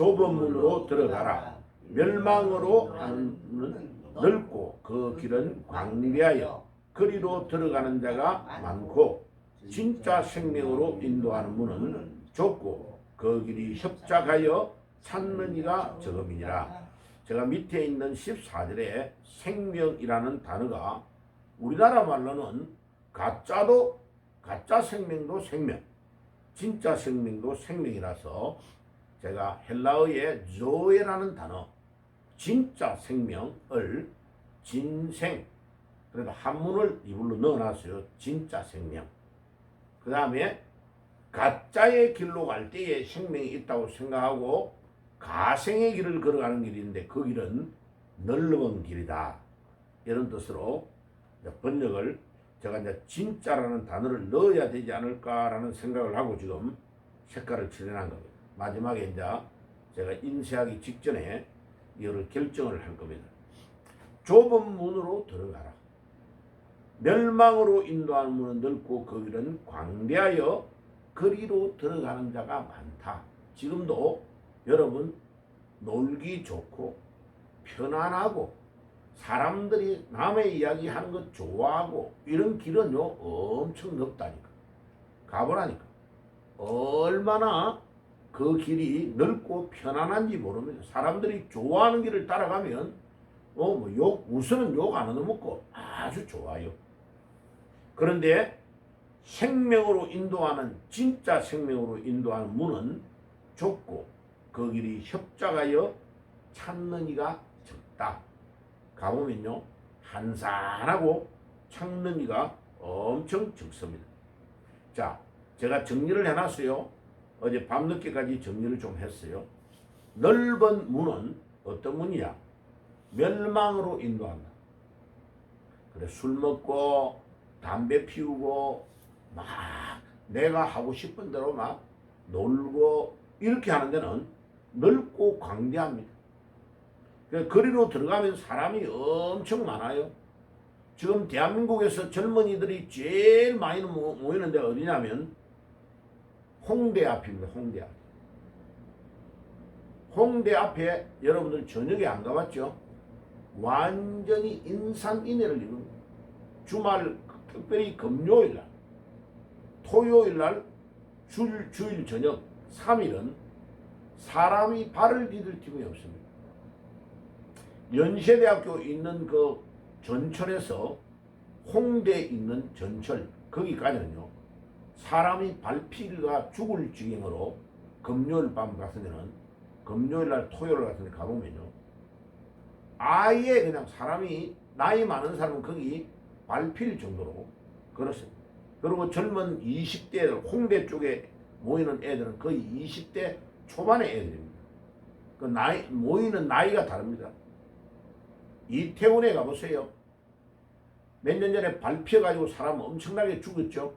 좁은 문으로 들어가라. 멸망으로 하는 넓고 그 길은 광대하여 그리로 들어가는 자가 많고 진짜 생명으로 인도하는 문은 좁고 그 길이 협착하여 찾는 이가 적음이니라. 제가 밑에 있는 14절에 생명이라는 단어가 우리나라 말로는 가짜도 가짜 생명도 생명, 진짜 생명도 생명이라서 제가 헬라어의 조에라는 단어, 진짜 생명을 진생, 그래도 한문을 이불로 넣어놨어요. 진짜 생명. 그 다음에 가짜의 길로 갈 때에 생명이 있다고 생각하고 가생의 길을 걸어가는 길인데 그 길은 넓은 길이다. 이런 뜻으로 번역을 제가 이제 진짜라는 단어를 넣어야 되지 않을까라는 생각을 하고 지금 색깔을 칠해놓은 겁니다. 마지막에 이제 제가 인쇄하기 직전에 이거를 결정을 할 겁니다. 좁은 문으로 들어가라. 멸망으로 인도하는 문은 넓고 그 길은 광대하여 거리로 들어가는 자가 많다. 지금도 여러분 놀기 좋고 편안하고 사람들이 남의 이야기 하는 것 좋아하고 이런 길은요 엄청 넓다니까 가보라니까 얼마나 그 길이 넓고 편안한지 모릅니다 사람들이 좋아하는 길을 따라가면 어 뭐 욕 우선은 욕 안 얻어먹고 아주 좋아요 그런데 생명으로 인도하는 진짜 생명으로 인도하는 문은 좁고 그 길이 협작하여 찾는 이가 적다. 가보면요 한산하고 찾는 이가 엄청 적습니다. 자, 제가 정리를 해놨어요. 어제 밤늦게까지 정리를 좀 했어요. 넓은 문은 어떤 문이야? 멸망으로 인도한다. 그래 술 먹고 담배 피우고 막 내가 하고 싶은 대로 막 놀고 이렇게 하는 데는 넓고 광대합니다. 그 거리로 들어가면 사람이 엄청 많아요. 지금 대한민국에서 젊은이들이 제일 많이 모- 모이는 데가 어디냐면 홍대 앞입니다. 홍대 앞. 홍대 앞에 여러분들 저녁에 안 가봤죠? 완전히 인산인해를 이룹니다. 주말 특별히 금요일 날, 토요일 날, 주, 주일 저녁 3일은 사람이 발을 디딜 틈이 없습니다. 연세대학교 있는 그 전철에서 홍대에 있는 전철 거기까지는요 사람이 발피가 죽을 지경으로 금요일 밤 같으면은 금요일 날 토요일 같은 데 가보면요 아예 그냥 사람이 나이 많은 사람은 거기 발필 정도로 그렇습니다. 그리고 젊은 20대들 홍대 쪽에 모이는 애들은 거의 20대 초반의 애들입니다. 그 나이 모이는 나이가 다릅니다. 이태원에 가보세요. 몇 년 전에 발피해가지고 사람 엄청나게 죽었죠.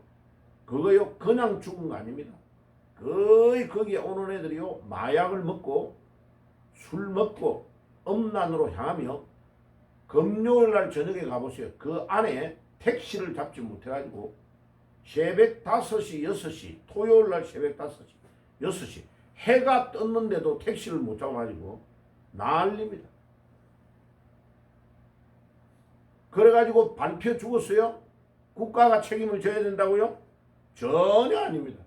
그거요 그냥 죽은 거 아닙니다. 거의 거기에 오는 애들이요 마약을 먹고 술 먹고 음란으로 향하며 금요일 날 저녁에 가보세요. 그 안에 택시를 잡지 못해가지고 새벽 5시, 6시, 토요일 날 새벽 5시, 6시 해가 떴는데도 택시를 못 잡아가지고 난립니다. 그래가지고 반표 죽었어요? 국가가 책임을 져야 된다고요? 전혀 아닙니다.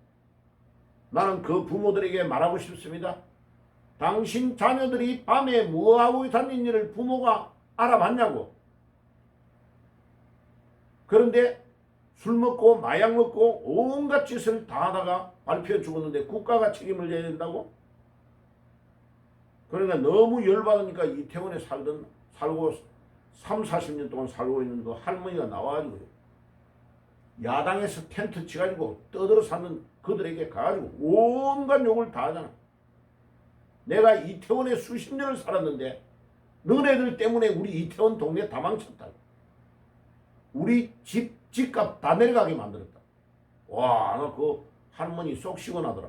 나는 그 부모들에게 말하고 싶습니다. 당신 자녀들이 밤에 뭐하고 다니는지를 부모가 알아봤냐고. 그런데 술 먹고 마약 먹고 온갖 짓을 다 하다가 발표 죽었는데 국가가 책임을 져야 된다고? 그러니까 너무 열받으니까 이태원에 살던 살고 3, 40년 동안 살고 있는 그 할머니가 나와가지고 야당에서 텐트 치가지고 떠들어 사는 그들에게 가가지고 온갖 욕을 다 하잖아. 내가 이태원에 수십 년을 살았는데 너네들 때문에 우리 이태원 동네 다 망쳤다. 우리 집, 집값 다 내려가게 만들었다. 와, 나 그 할머니 속 시원하더라.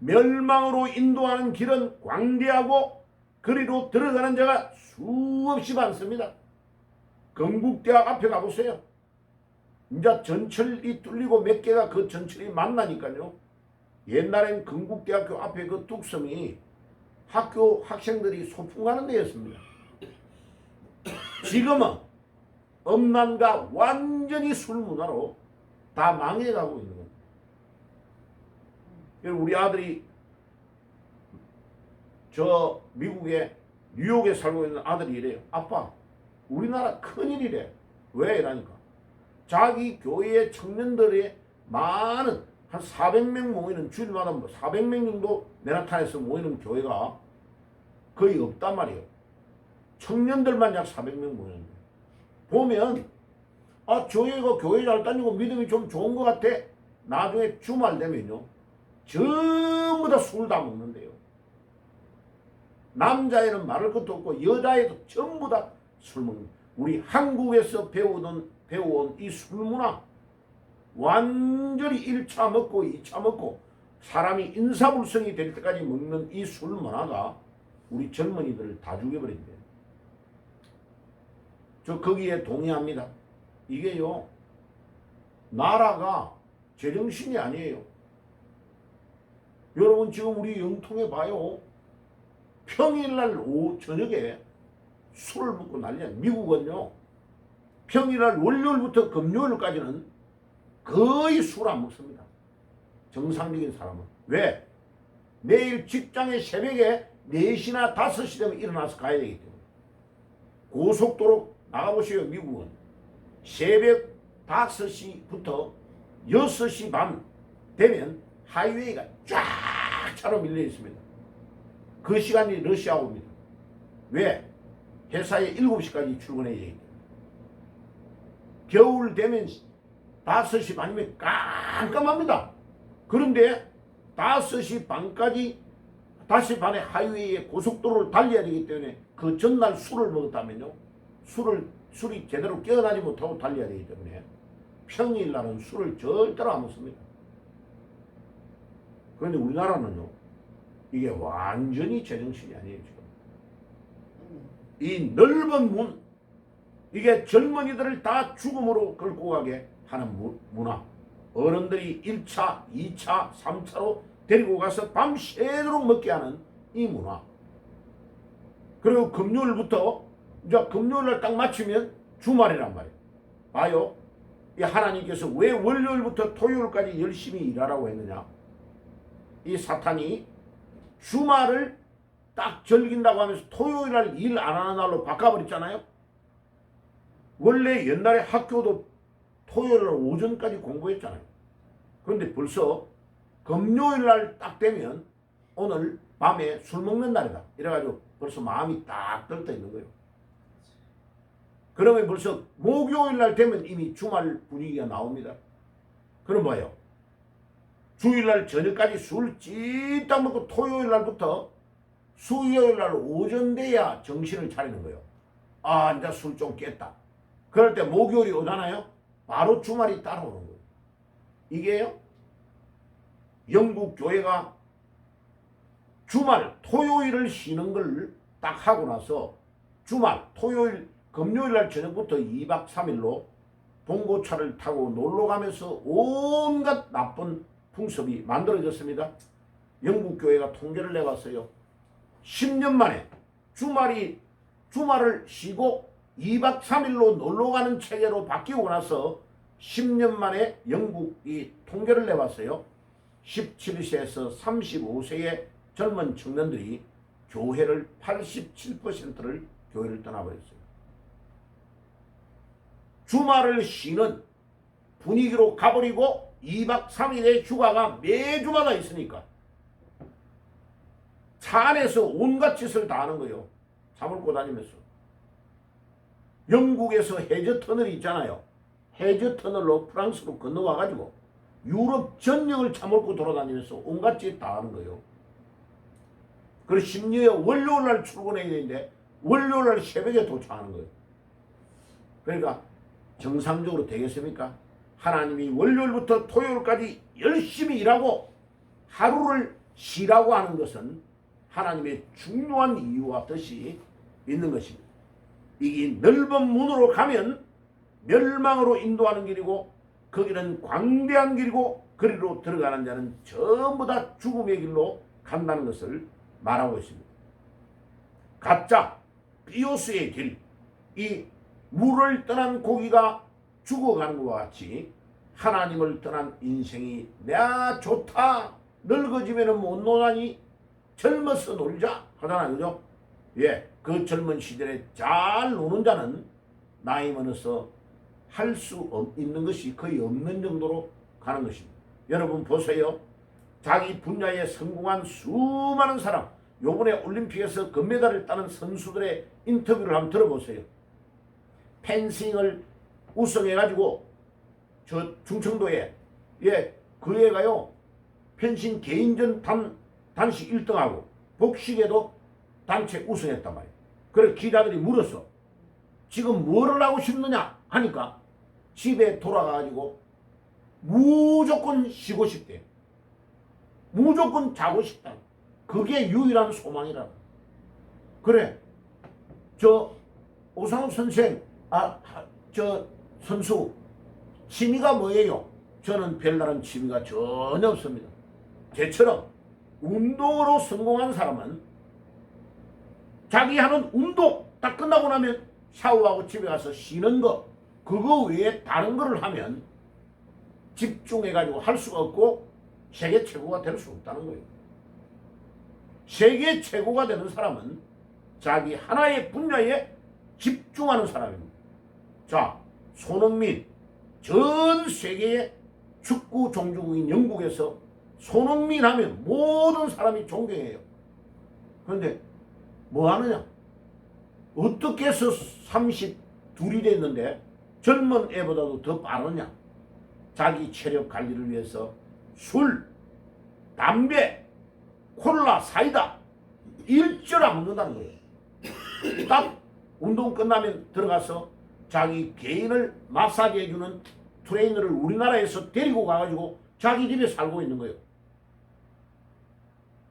멸망으로 인도하는 길은 광대하고 그리로 들어가는 자가 수없이 많습니다. 건국대학 앞에 가보세요. 이제 전철이 뚫리고 몇 개가 그 전철이 만나니까요. 옛날엔 건국대학교 앞에 그 뚝섬이 학교 학생들이 소풍 가는 데였습니다. 지금은 음란과 완전히 술 문화로 다 망해가고 있는 겁니다. 우리 아들이 저 미국에 뉴욕에 살고 있는 아들이 이래요. 아빠, 우리나라 큰일이래. 왜 이러니까. 자기 교회의 청년들의 많은 한 400명 모이는 주일마다 400명 정도 맨하탄에서 모이는 교회가 거의 없단 말이에요. 청년들만 약 400명 모이는데 보면 아 교회가 교회 잘 다니고 믿음이 좀 좋은 것 같아. 나중에 주말 되면요 전부 다 술 다 먹는데요. 남자애는 말할 것도 없고 여자애도 전부 다 술 먹는. 우리 한국에서 배우던 배워온 이 술 문화 완전히 1차 먹고 2차 먹고 사람이 인사불성이 될 때까지 먹는 이 술 문화가 우리 젊은이들을 다 죽여버린대. 저 거기에 동의합니다. 이게요 나라가 제정신이 아니에요. 여러분 지금 우리 영통에 봐요. 평일날 오후 저녁에 술을 먹고 난리야. 미국은요. 평일날 월요일부터 금요일까지는 거의 술 안 먹습니다. 정상적인 사람은. 왜? 내일 직장에 새벽에 4시나 5시 되면 일어나서 가야 되기 때문에. 고속도로 나가보세요, 미국은. 새벽 5시부터 6시 반 되면 하이웨이가 쫙 차로 밀려 있습니다. 그 시간이 러시아워입니다. 왜? 회사에 7시까지 출근해야 되기 때문에. 겨울 되면 5시 반이면 깜깜합니다. 그런데 5시 반까지 5시 반에 하이웨이에 고속도로를 달려야 되기 때문에 그 전날 술을 먹었다면요. 술을, 술이 제대로 깨어나지 못하고 달려야 되기 때문에 평일날은 술을 절대로 안 먹습니다. 그런데 우리나라는요. 이게 완전히 제정신이 아니에요, 지금. 이 넓은 문, 이게 젊은이들을 다 죽음으로 끌고 가게 하는 무- 문화. 어른들이 1차, 2차, 3차로 데리고 가서 밤새도록 먹게 하는 이 문화. 그리고 금요일부터 이제 금요일날 딱 맞추면 주말이란 말이에요. 봐요. 이 하나님께서 왜 월요일부터 토요일까지 열심히 일하라고 했느냐? 이 사탄이 주말을 딱 즐긴다고 하면서 토요일 날 일 안 하는 날로 바꿔버렸잖아요. 원래 옛날에 학교도 토요일 오전까지 공부했잖아요. 그런데 벌써 금요일 날 딱 되면 오늘 밤에 술 먹는 날이다. 이래가지고 벌써 마음이 딱 들떠 있는 거예요. 그러면 벌써 목요일 날 되면 이미 주말 분위기가 나옵니다. 그럼 뭐예요? 주일 날 저녁까지 술 찌딱 먹고 토요일 날부터 수요일 날 오전 돼야 정신을 차리는 거예요. 아, 이제 술 좀 깼다. 그럴 때 목요일이 오잖아요. 바로 주말이 따라오는 거예요. 이게요. 영국 교회가 주말 토요일을 쉬는 걸 딱 하고 나서 주말 토요일 금요일 날 저녁부터 2박 3일로 봉고차를 타고 놀러 가면서 온갖 나쁜 풍습이 만들어졌습니다. 영국 교회가 통계를 내봤어요. 10년 만에 주말이 주말을 쉬고 2박 3일로 놀러 가는 체계로 바뀌고 나서 10년 만에 영국이 통계를 내봤어요. 17세에서 35세의 젊은 청년들이 교회를 87%를 교회를 떠나버렸어요. 주말을 쉬는 분위기로 가버리고 2박 3일의 휴가가 매주마다 있으니까 차 안에서 온갖 짓을 다 하는 거예요. 잠을 고 다니면서. 영국에서 해저 터널이 있잖아요. 해저 터널로 프랑스로 건너와 가지고 유럽 전역을 차몰고 돌아다니면서 온갖 짓 다 하는 거예요. 그리고 심지어 월요일 날 출근해야 되는데 월요일 날 새벽에 도착하는 거예요. 그러니까 정상적으로 되겠습니까? 하나님이 월요일부터 토요일까지 열심히 일하고 하루를 쉬라고 하는 것은 하나님의 중요한 이유와 뜻이 있는 것입니다. 이게 넓은 문으로 가면 멸망으로 인도하는 길이고 거기는 광대한 길이고 그리로 들어가는 자는 전부 다 죽음의 길로 간다는 것을 말하고 있습니다. 가짜 비오스의 길, 이 물을 떠난 고기가 죽어가는 것과 같이 하나님을 떠난 인생이 내가 좋다 늙어지면 못 노나니 젊어서 놀자 하잖아요 그죠? 예, 그 젊은 시절에 잘 노는 자는 나이 많아서 할 수 있는 것이 거의 없는 정도로 가는 것입니다. 여러분 보세요. 자기 분야에 성공한 수많은 사람, 요번에 올림픽에서 금메달을 따는 선수들의 인터뷰를 한번 들어보세요. 펜싱을 우승해가지고 저 충청도에 예, 그 애가요 펜싱 개인전 단, 단식 1등하고 복식에도 단체 우승했단 말이에요. 그래 기자들이 물었어. 지금 뭐를 하고 싶느냐 하니까 집에 돌아가가지고 무조건 쉬고 싶대. 무조건 자고 싶다. 그게 유일한 소망이라. 그래. 저 오상욱 선생, 아, 저 선수 취미가 뭐예요? 저는 별다른 취미가 전혀 없습니다. 저처럼 운동으로 성공한 사람은 자기 하는 운동 딱 끝나고 나면 샤워하고 집에 가서 쉬는 거 그거 외에 다른 거를 하면 집중해가지고 할 수가 없고 세계 최고가 될 수 없다는 거예요. 세계 최고가 되는 사람은 자기 하나의 분야에 집중하는 사람입니다. 자, 손흥민 전 세계의 축구 종주국인 영국에서 손흥민 하면 모든 사람이 존경해요. 그런데 뭐 하느냐? 어떻게 해서 32이 됐는데 젊은 애보다도 더 빠르냐? 자기 체력 관리를 위해서 술, 담배, 콜라, 사이다 일절 안 먹는다는 거예요. 딱 운동 끝나면 들어가서 자기 개인을 마사지 해주는 트레이너를 우리나라에서 데리고 가가지고 자기 집에 살고 있는 거예요.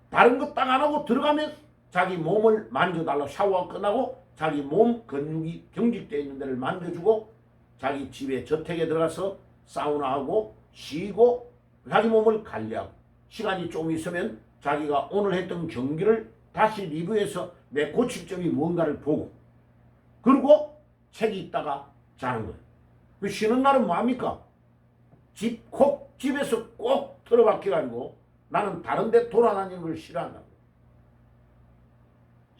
다른 거 딱 안 하고 들어가면 자기 몸을 만져달라고 샤워 끝나고 자기 몸 근육이 경직되어 있는 데를 만져주고 자기 집에 저택에 들어가서 사우나하고 쉬고 자기 몸을 관리하고 시간이 좀 있으면 자기가 오늘 했던 경기를 다시 리뷰해서 내 고칠 점이 뭔가를 보고 그리고 책이 있다가 자는 거예요. 그 쉬는 날은 뭐합니까? 집, 콕, 집에서 꼭 틀어박혀가지고 나는 다른 데 돌아다니는 걸 싫어한다.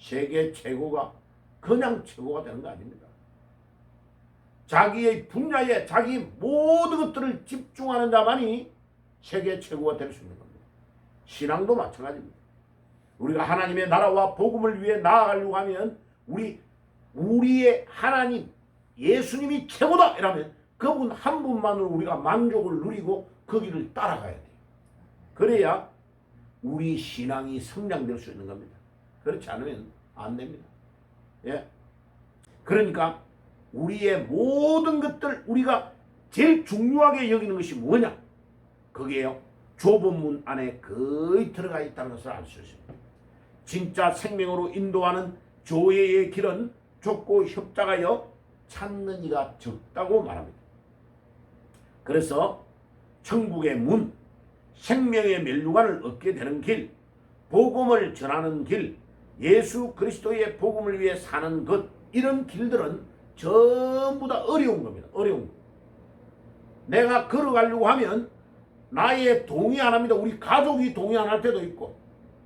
세계 최고가 그냥 최고가 되는 거 아닙니다. 자기의 분야에 자기 모든 것들을 집중하는 자만이 세계 최고가 될 수 있는 겁니다. 신앙도 마찬가지입니다. 우리가 하나님의 나라와 복음을 위해 나아가려고 하면 우리 우리의 하나님 예수님이 최고다 이러면 그분 한 분만으로 우리가 만족을 누리고 그 길을 따라가야 돼요. 그래야 우리 신앙이 성장될 수 있는 겁니다. 그렇지 않으면 안 됩니다. 예. 그러니까 우리의 모든 것들 우리가 제일 중요하게 여기는 것이 뭐냐? 그게요. 좁은 문 안에 거의 들어가 있다는 것을 알 수 있습니다. 진짜 생명으로 인도하는 조예의 길은 좁고 협작하여 찾는 이가 적다고 말합니다. 그래서 천국의 문, 생명의 멸류관을 얻게 되는 길, 복음을 전하는 길, 예수 그리스도의 복음을 위해 사는 것 이런 길들은 전부 다 어려운 겁니다. 어려운 거. 내가 걸어가려고 하면 나의 동의 안 합니다. 우리 가족이 동의 안 할 때도 있고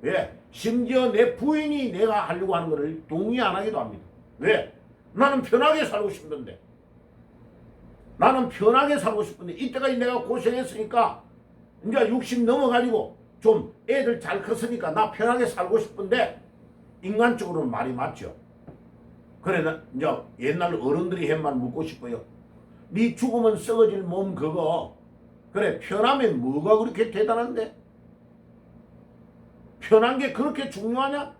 왜? 심지어 내 부인이 내가 하려고 하는 것을 동의 안 하기도 합니다. 왜? 나는 편하게 살고 싶은데 나는 편하게 살고 싶은데 이때까지 내가 고생했으니까 이제 60 넘어가지고 좀 애들 잘 컸으니까 나 편하게 살고 싶은데 인간적으로는 말이 맞죠. 그래 나 이제 옛날 어른들이 한 말 묻고 싶어요. 네 죽으면 썩어질 몸 그거 그래 편하면 뭐가 그렇게 대단한데? 편한 게 그렇게 중요하냐?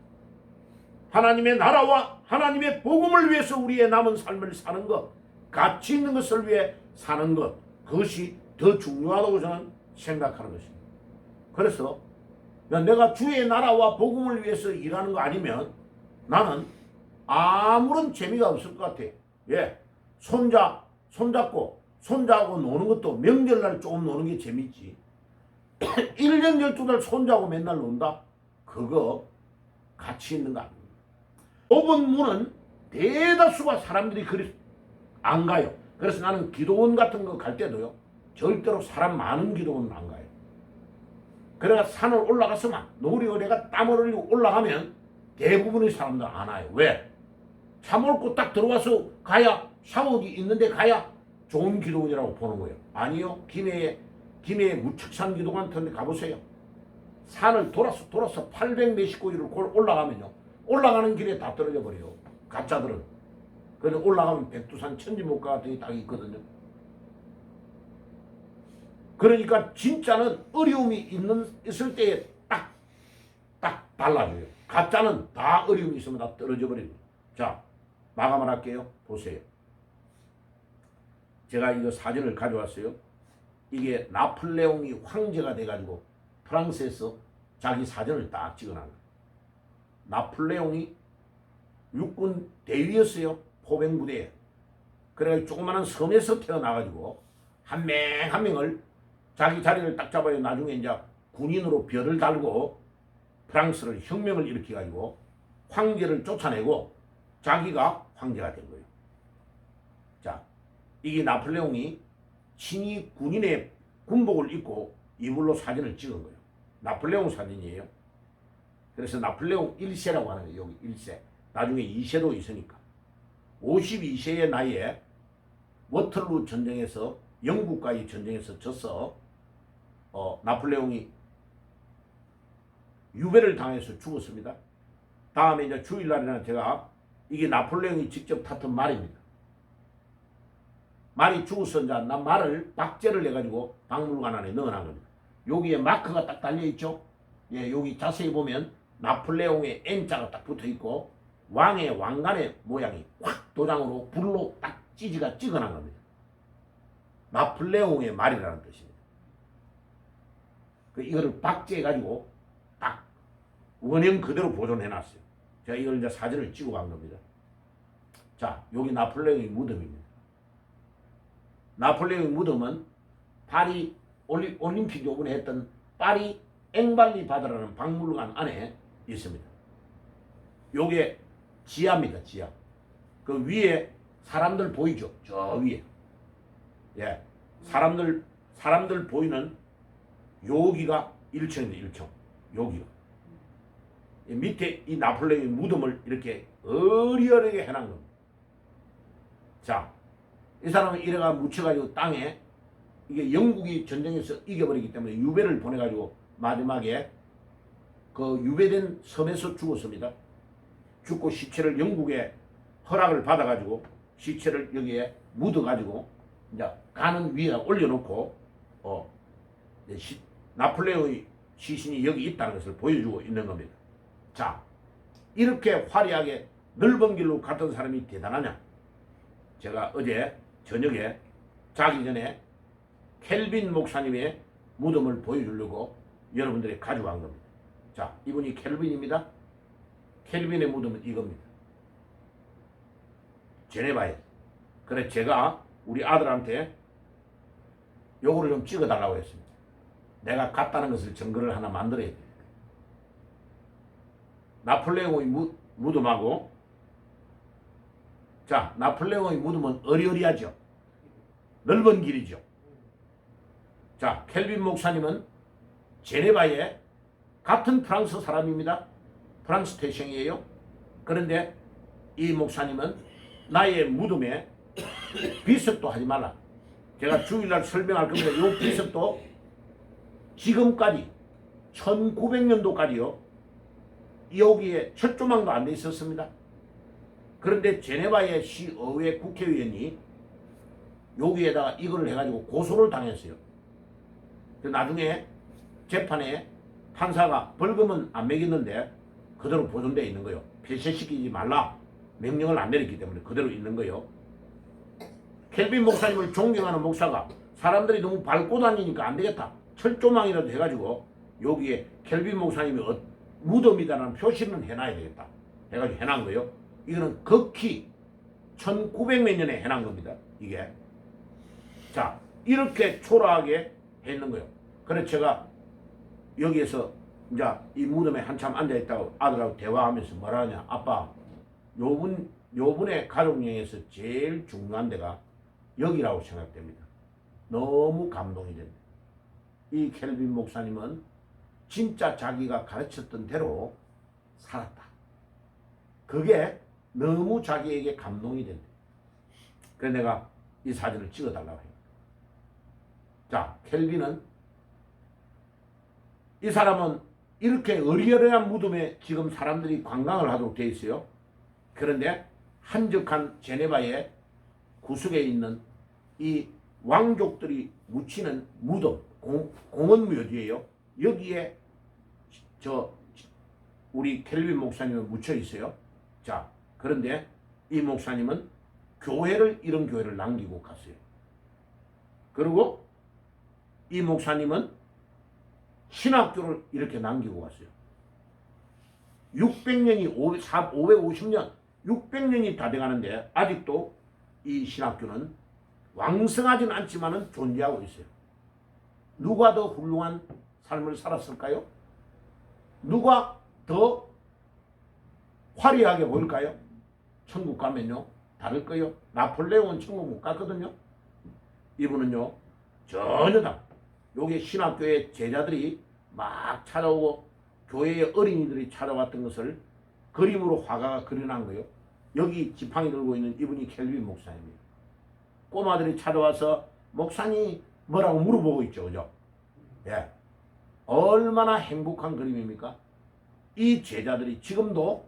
하나님의 나라와 하나님의 복음을 위해서 우리의 남은 삶을 사는 것, 가치 있는 것을 위해 사는 것, 그것이 더 중요하다고 저는 생각하는 것입니다. 그래서 내가 주의 나라와 복음을 위해서 일하는 거 아니면 나는 아무런 재미가 없을 것 같아. 예. 손자, 손잡고, 손자하고 노는 것도 명절날 조금 노는 게 재밌지. 1년 12달 손자고 맨날 논다? 그거 가치 있는 거 아닙니다. 좁은 문은 대다수가 사람들이 그리 안 가요. 그래서 나는 기도원 같은 거 갈 때도요. 절대로 사람 많은 기도원은 안 가요. 그래가 산을 올라가서만 노리어래가 땀을 흘리고 올라가면 대부분의 사람들 안 와요. 왜? 차 몰고 딱 들어와서 가야 샤워기 있는데 가야 좋은 기도원이라고 보는 거예요. 아니요. 김해에 김해 무측산 기도관 같은 데 가보세요. 산을 돌아서 돌아서 800 몇십 고리를 올라가면요. 올라가는 길에 다 떨어져 버려요. 가짜들은. 그래서 올라가면 백두산 천지목가 같은 게딱 있거든요. 그러니까 진짜는 어려움이 있는 있을 때에 딱 딱 달라져요. 가짜는 다 어려움이 있으면 다 떨어져 버립니다. 자 마감을 할게요. 보세요. 제가 이거 사진을 가져왔어요. 이게 나폴레옹이 황제가 돼가지고 프랑스에서 자기 사진을 딱 찍어놨는 거예요. 나폴레옹이 육군 대위였어요. 포병부대에. 그래가지고 조그마한 섬에서 태어나가지고 한 명 한 명을 자기 자리를 딱 잡아요. 나중에 이제 군인으로 별을 달고 프랑스를 혁명을 일으켜가지고 황제를 쫓아내고 자기가 황제가 된 거예요. 자, 이게 나폴레옹이 친히 군인의 군복을 입고 이불로 사진을 찍은 거예요. 나폴레옹 사진이에요. 그래서 나폴레옹 1세라고 하는 거예요. 여기 1세. 나중에 2세도 있으니까. 52세의 나이에 워털루 전쟁에서 영국과의 전쟁에서 져서 어, 나폴레옹이 유배를 당해서 죽었습니다. 다음에 이제 주일날에는 제가 이게 나폴레옹이 직접 탔던 말입니다. 말이 이제 나 말을 박제를 해가지고 박물관 안에 넣어놓은 겁니다. 여기에 마크가 딱 달려 있죠. 예, 여기 자세히 보면 나폴레옹의 N자가 딱 붙어 있고 왕의 왕관의 모양이 확 도장으로 불로 딱 찌지가 찍어놓은 겁니다. 나폴레옹의 말이라는 뜻입니다. 그 이거를 박제해가지고 딱 원형 그대로 보존해놨어요. 제가 이걸 이제 사진을 찍어 간 겁니다. 자, 여기 나폴레옹의 무덤입니다. 나폴레옹의 무덤은 파리 올리, 올림픽 요번에 했던 파리 앵발리 바다라는 박물관 안에 있습니다. 요게 지하입니다, 지하. 그 위에 사람들 보이죠? 저 위에. 예. 사람들, 사람들 보이는 여기가 1층입니다, 1층. 여기가. 이 밑에 이 나폴레옹의 무덤을 이렇게 어리어리하게 해놓은 겁니다. 자, 이 사람은 이래가 묻혀가지고 땅에 이게 영국이 전쟁에서 이겨버리기 때문에 유배를 보내가지고 마지막에 그 유배된 섬에서 죽었습니다. 죽고 시체를 영국에 허락을 받아가지고 시체를 여기에 묻어가지고 이제 가는 위에 올려놓고 어 시- 나폴레옹의 시신이 여기 있다는 것을 보여주고 있는 겁니다. 자 이렇게 화려하게 넓은 길로 갔던 사람이 대단하냐? 제가 어제 저녁에 자기 전에 켈빈 목사님의 무덤을 보여주려고 여러분들이 가져간 겁니다. 자, 이분이 켈빈입니다. 켈빈의 무덤은 이겁니다. 제네바에. 그래 제가 우리 아들한테 요거를 좀 찍어달라고 했습니다. 내가 갔다는 것을 증거를 하나 만들어야 돼. 나폴레옹의 무, 무덤하고 자 나폴레옹의 무덤은 어리어리하죠. 넓은 길이죠. 자 켈빈 목사님은 제네바에 같은 프랑스 사람입니다. 프랑스 태생이에요. 그런데 이 목사님은 나의 무덤에 비석도 하지 말라. 제가 주일날 설명할 겁니다. 이 비석도 지금까지 1900년도까지요. 여기에 철조망도 안 돼 있었습니다. 그런데 제네바의 시의회 국회의원이 여기에다가 이걸 해가지고 고소를 당했어요. 그 나중에 재판에 판사가 벌금은 안 매겼는데 그대로 보존되어 있는 거예요. 폐쇄시키지 말라 명령을 안 내렸기 때문에 그대로 있는 거예요. 켈빈 목사님을 존경하는 목사가 사람들이 너무 밟고 다니니까 안 되겠다. 철조망이라도 해가지고 여기에 켈빈 목사님이 어- 무덤이다라는 표시는 해놔야 되겠다. 해가지고 해놓은 거예요. 이거는 극히 1900몇 년에 해놓은 겁니다. 이게. 자, 이렇게 초라하게 했는 거예요. 그래서 제가 여기에서 이제 이 무덤에 한참 앉아 있다고 아들하고 대화하면서 뭐라 하냐 아빠 요분 요분의 가족 여행에서 제일 중요한 데가 여기라고 생각됩니다. 너무 감동이 됩니다. 이 켈빈 목사님은 진짜 자기가 가르쳤던 대로 살았다. 그게 너무 자기에게 감동이 된다. 그래서 내가 이 사진을 찍어달라고 해요. 자, 켈빈은 이 사람은 이렇게 어리어리한 무덤에 지금 사람들이 관광을 하도록 돼 있어요. 그런데 한적한 제네바의 구석에 있는 이 왕족들이 묻히는 무덤, 공, 공원묘지예요. 여기에 저 우리 켈빈 목사님은 묻혀 있어요. 자, 그런데 이 목사님은 교회를 이런 교회를 남기고 갔어요. 그리고 이 목사님은 신학교를 이렇게 남기고 갔어요. 600년이 550년 600년이 다 돼가는데 아직도 이 신학교는 왕성하진 않지만은 존재하고 있어요. 누가 더 훌륭한 삶을 살았을까요? 누가 더 화려하게 보일까요? 천국 가면요 다를 거요. 나폴레옹은 천국 못 갔거든요. 이분은요 전혀 다. 요게 신학교의 제자들이 막 찾아오고 교회의 어린이들이 찾아왔던 것을 그림으로 화가가 그려놓은 거예요. 여기 지팡이 들고 있는 이분이 켈빈 목사님이에요. 꼬마들이 찾아와서 목사님 뭐라고 물어보고 있죠, 그죠? 예. 얼마나 행복한 그림입니까? 이 제자들이 지금도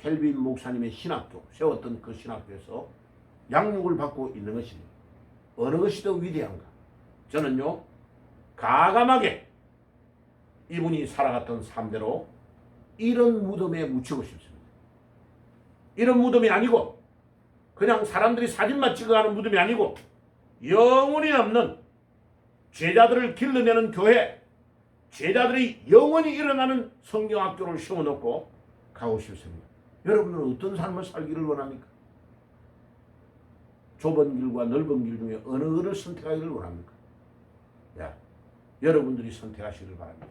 켈빈 목사님의 신학교, 세웠던 그 신학교에서 양육을 받고 있는 것입니다. 어느 것이 더 위대한가? 저는요, 가감하게 이분이 살아갔던 삶대로 이런 무덤에 묻히고 싶습니다. 이런 무덤이 아니고 그냥 사람들이 사진만 찍어가는 무덤이 아니고 영원히 남는 제자들을 길러내는 교회, 제자들이 영원히 일어나는 성경학교를 세워놓고 가고 싶습니다. 여러분은 어떤 삶을 살기를 원합니까? 좁은 길과 넓은 길 중에 어느 것을 선택하기를 원합니까? 야, 여러분들이 선택하시길 바랍니다.